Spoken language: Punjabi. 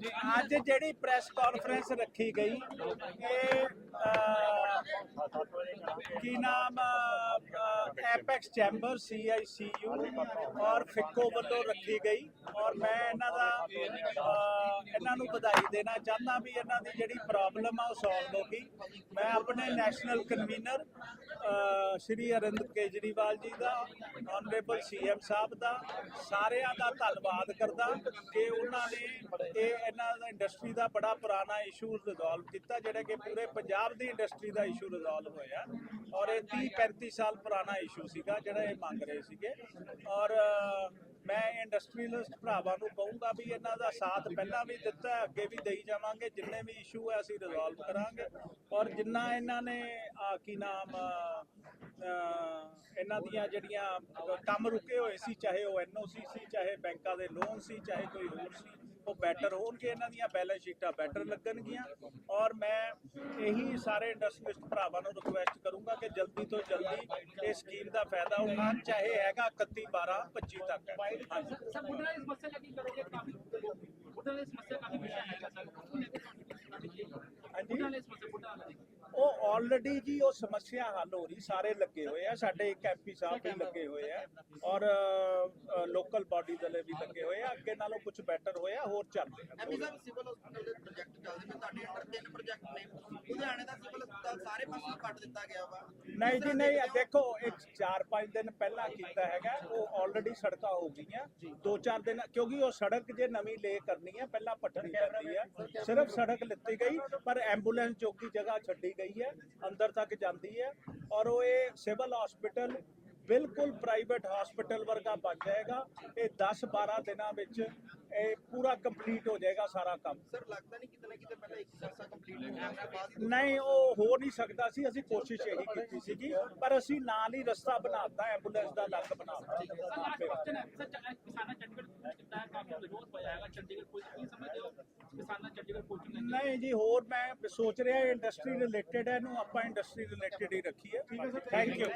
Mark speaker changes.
Speaker 1: ਅੱਜ ਜਿਹੜੀ ਪ੍ਰੈਸ ਕਾਨਫਰੰਸ ਰੱਖੀ ਗਈ, ਇਹ ਕੀ ਨਾਮ ਐਪੈਕਸ ਚੈਂਬਰ ਸੀਆਈਸੀਯੂ ਔਰ ਫਿੱਕੋ ਵੱਲੋਂ ਰੱਖੀ ਗਈ ਔਰ ਮੈਂ ਇਹਨਾਂ ਦਾ ਇਹਨਾਂ ਨੂੰ ਵਧਾਈ ਦੇਣਾ ਚਾਹੁੰਦਾ ਵੀ ਇਹਨਾਂ ਦੀ ਜਿਹੜੀ ਪ੍ਰੋਬਲਮ ਆ ਉਹ ਸੋਲਵ ਹੋ ਗਈ। ਮੈਂ ਆਪਣੇ ਨੈਸ਼ਨਲ ਕਨਵੀਨਰ ਸ਼੍ਰੀ ਅਰਵਿੰਦ ਕੇਜਰੀਵਾਲ ਜੀ ਦਾ ਆਨਰੇਬਲ ਸੀਐਮ ਸਾਹਿਬ ਦਾ, ਸਾਰਿਆਂ ਦਾ ਧੰਨਵਾਦ ਕਰਦਾ ਕਿ ਉਹਨਾਂ ਨੇ ਇਹ ਇਹਨਾਂ ਦਾ ਇੰਡਸਟਰੀ ਦਾ ਬੜਾ ਪੁਰਾਣਾ ਇਸ਼ੂ ਰਿਜ਼ੋਲਵ ਕੀਤਾ, ਜਿਹੜਾ ਕਿ ਪੂਰੇ ਪੰਜਾਬ ਦੀ ਇੰਡਸਟਰੀ ਦਾ ਇਸ਼ੂ ਰਿਜ਼ੋਲਵ ਹੋਇਆ। ਔਰ ਇਹ 30 35 ਸਾਲ ਪੁਰਾਣਾ ਇਸ਼ੂ ਸੀਗਾ, ਜਿਹੜਾ ਇਹ ਮੰਗ ਰਹੇ ਸੀਗੇ। ਔਰ ਮੈਂ ਇੰਡਸਟਰੀਅਲਿਸਟ ਭਰਾਵਾਂ ਨੂੰ ਕਹੂੰਗਾ ਵੀ ਇਹਨਾਂ ਦਾ ਸਾਥ ਪਹਿਲਾਂ ਵੀ ਦਿੱਤਾ ਅੱਗੇ ਵੀ ਦੇਈ ਜਾਵਾਂਗੇ, ਜਿੰਨੇ ਵੀ ਇਸ਼ੂ ਹੈ ਅਸੀਂ ਰਿਜ਼ੋਲਵ ਕਰਾਂਗੇ। ਔਰ ਜਿੰਨਾ ਇਹਨਾਂ ਨੇ, ਆ ਕੀ ਨਾਮ ਇਹਨਾਂ ਦੀਆਂ ਜਿਹੜੀਆਂ ਕੰਮ ਰੁਕੇ ਹੋਏ ਸੀ, ਚਾਹੇ ਉਹ ਐਨਓਸੀ ਸੀ, ਚਾਹੇ ਬੈਂਕਾਂ ਦੇ ਲੋਨ ਸੀ, ਚਾਹੇ ਕੋਈ ਹੋਰ ਸੀ, ਉਹ ਬੈਟਰ ਹੋਣਗੇ ਇਹਨਾਂ ਦੀਆਂ ਬੈਲੈਂਸ ਸ਼ੀਟਾਂ ਬੈਟਰ ਲੱਗਣਗੀਆਂ। ਔਰ ਮੈਂ ਇਹੀ ਸਾਰੇ ਇੰਡਸਟਰੀਸਟ ਭਰਾਵਾਂ ਨੂੰ ਰਿਕੁਐਸਟ ਕਰੂੰਗਾ ਕਿ ਜਲਦੀ ਤੋਂ ਜਲਦੀ ਇਸ ਸਕੀਮ ਦਾ ਫਾਇਦਾ ਉਠਾਉਣ ਚਾਹੇ ਹੈਗਾ 31 12 25 ਤੱਕ
Speaker 2: ਸਰ ਬੁੱਢਾ
Speaker 1: ਇਸ
Speaker 2: ਮਸਲੇ ਲੱਗੀ ਕਰੋਗੇ? ਕਾਫੀ ਕਾਫੀ
Speaker 1: ਉਹ ਆਲਰੇਡੀ ਜੀ ਉਹ ਸਮੱਸਿਆ ਹੱਲ ਹੋ ਰਹੀ ਸਾਰੇ ਲੱਗੇ ਹੋਏ ਆ। ਸਾਡੇ ਇੱਕ ਐਮਪੀ ਸਾਹਿਬ ਵੀ ਲੱਗੇ ਹੋਏ ਆ। ਔਰ ਲੋਕਲ ਬਾਡੀ ਵਾਲੇ ਵੀ ਲੱਗੇ ਹੋਏ ਆ ਅੱਗੇ ਨਾਲੋਂ ਕੁਝ ਬੈਟਰ ਹੋਇਆ ਹੋਰ ਚੱਲ ਰਿਹਾ।
Speaker 3: ਸਾਹਿਬ ਸਿਵਲ ਹਸਪੀਟਲ ਦੇ ਪ੍ਰੋਜੈਕਟ ਚੱਲਦੇ ਨੇ ਤੁਹਾਡੇ ਅੰਡਰ ਤਿੰਨ ਪ੍ਰੋਜੈਕਟ ਨੇ। ਲੁਧਿਆਣੇ ਦਾ ਸਿਵਲ ਹਸਪਤਾਲ ਸਾਰੇ ਪਾਸੇ ਕੱਟ ਦਿੱਤਾ ਗਿਆ ਵਾ।
Speaker 1: ਨਹੀਂ ਜੀ ਨਹੀਂ ਇਹ ਦੇਖੋ ਇੱਕ 4-5 ਦਿਨ ਪਹਿਲਾਂ ਕੀਤਾ ਹੈਗਾ ਉਹ ਆਲਰੇਡੀ ਸੜਕਾਂ ਹੋ ਗਈਆਂ। 2-4 ਦਿਨ ਕਿਉਂਕਿ ਉਹ ਸੜਕ ਜੇ ਨਵੀਂ ਲੇ ਕਰਨੀ ਹੈ ਪਹਿਲਾਂ ਪੱਟਣੀ ਪੈਂਦੀ ਹੈ ਸਿਰਫ ਸੜਕ ਲਿੱਤੀ ਗਈ ਪਰ ਐਂਬੂਲੈਂਸ ਜੋਗੀ ਜਗ੍ਹਾ ਛੱਡੀ ਗਈ ਹੈ ਅੰਦਰ ਤੱਕ ਜਾਂਦੀ ਹੈ। ਔਰ ਉਹ ਇਹ ਸਿਵਲ ਹਸਪੀਟਲ ਬਿਲਕੁਲ ਪ੍ਰਾਈਵੇਟ ਹਸਪੀਟਲ ਵਰਗਾ ਬਣ ਜਾਏਗਾ। ਇਹ 10-12 ਦਿਨਾਂ ਵਿੱਚ ਇਹ ਪੂਰਾ ਕੰਪਲੀਟ ਹੋ ਜਾਏਗਾ ਸਾਰਾ ਕੰਮ।
Speaker 3: ਸਰ ਲੱਗਦਾ ਨਹੀਂ ਕਿਤੇ ਨਾ ਕਿਤੇ ਪਹਿਲਾਂ ਇੱਕ ਸਰਸਾ ਕੰਪਲੀਟ ਹੋਣ ਦੇ
Speaker 1: ਨਹੀਂ ਉਹ ਹੋ ਨਹੀਂ ਸਕਦਾ ਸੀ ਅਸੀਂ ਕੋਸ਼ਿਸ਼ ਇਹੀ ਕੀਤੀ ਸੀਗੀ ਪਰ ਅਸੀਂ ਨਾਲ ਹੀ ਰਸਤਾ ਬਣਾਤਾ ਐਂਬੂਲੈਂਸ ਦਾ ਲੱਗ ਬਣਾਤਾ ਨਹੀਂ। ਜੀ ਹੋਰ ਮੈਂ ਸੋਚ ਰਿਹਾ ਇੰਡਸਟਰੀ ਰਿਲੇਟਡ ਹੈ ਇਹਨੂੰ ਆਪਾਂ ਇੰਡਸਟਰੀ ਰਿਲੇਟਡ ਹੀ ਰੱਖੀਏ। Thank you